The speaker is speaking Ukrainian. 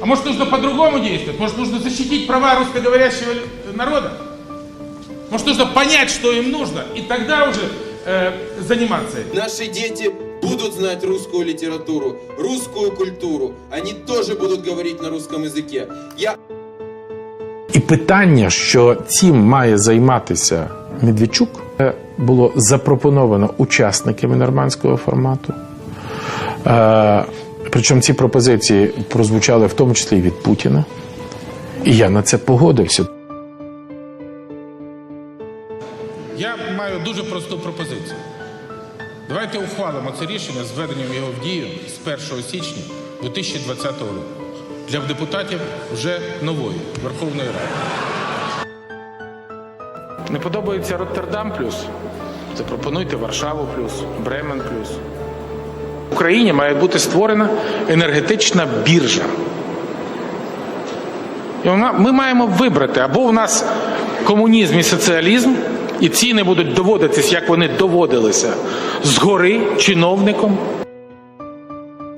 А может нужно по-другому действовать? Может нужно защитить права русскоговорящего народа? Может нужно понять, что им нужно, и тогда уже э, заниматься этим? Наши дети будут знать русскую литературу, русскую культуру. Они тоже будут говорить на русском языке. Я І питання, що цим має займатися Медведчук, е, було запропоновано учасниками нормандського формату. Причому ці пропозиції прозвучали в тому числі і від Путіна. І я на це погодився. Я маю дуже просту пропозицію. Давайте ухвалимо це рішення з введенням його в дію з 1 січня 2020 року для депутатів вже нової Верховної Ради. Не подобається Роттердам плюс? Запропонуйте Варшаву плюс, Бремен плюс. В Україні має бути створена енергетична біржа. І вона- ми маємо вибрати або у нас комунізм і соціалізм, і ціни будуть доводитись, як вони доводилися, згори чиновником,